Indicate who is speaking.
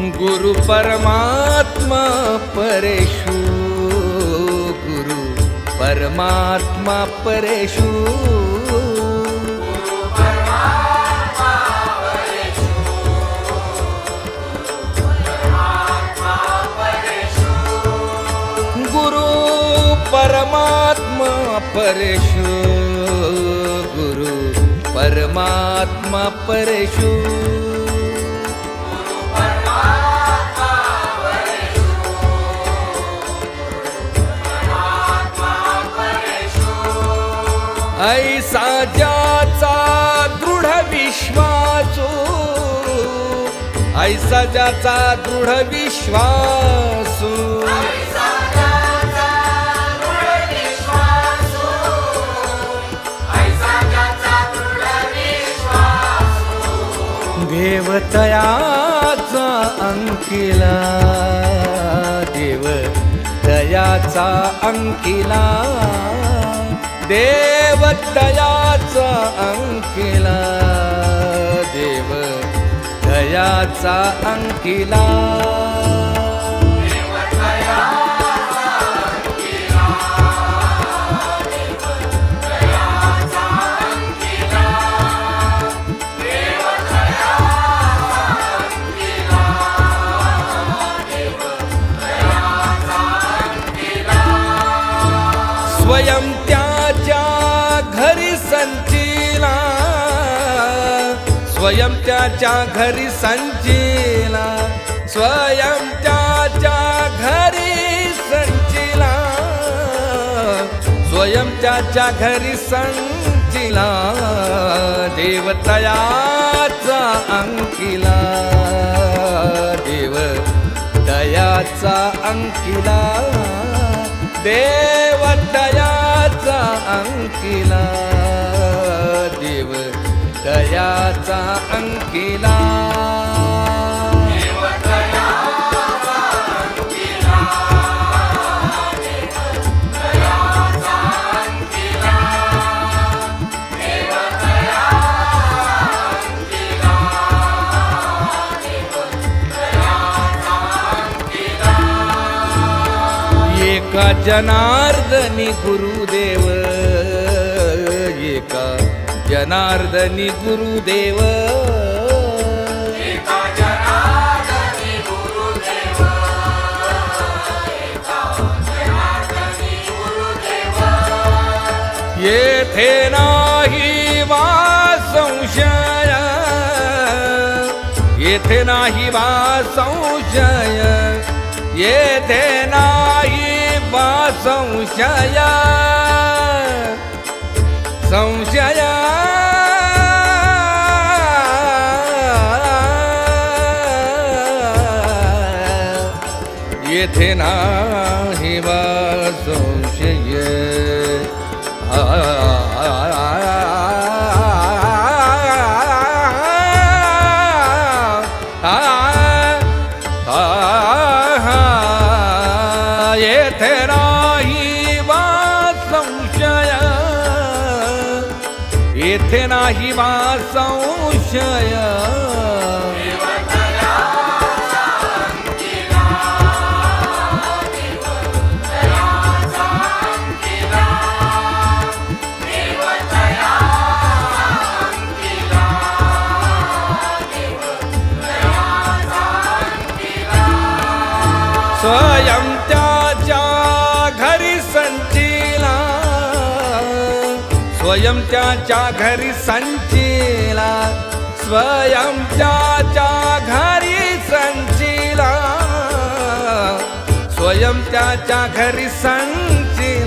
Speaker 1: गुरु परमात्मा परेषु। गुरु परमात्मा परेषु। गुरु परमात्मा परेषु। गुरु परमात्मा परेषु। ऐसा ज्याचा दृढ विश्वासो ऐसा ज्याचा दृढ विश्वासू। देवतयाचा अंकिला देव दयाचा अंकिला। देवतयाचा अंकिला देव दयाचा अंकिला. स्वयं त्या स्वयं त्याच्या घरी संचिला स्वयं त्याच्या घरी संचिला स्वयं त्याच्या घरी संचिला देवतयाचा अंकिला देव दयाचा अंकिला देवतयाचा अंकिला देव दयाचा अंकिला. एका जनार्दनी गुरुदेव एका जनार्दनी गुरुदेव। येथे नाही वा संशय येथे नाही वा संशय येथे नाही वा संशय संशय येथे नाही वा संशय येथे नाही वा संशय येथे नाही वा संशय स्वयं त्याच्या घरी संचिला. स्वयं त्याच्या घरी संचिला. स्वयं त्याच्या घरी संचिला. स्वयं त्याच्या घरी संचिला.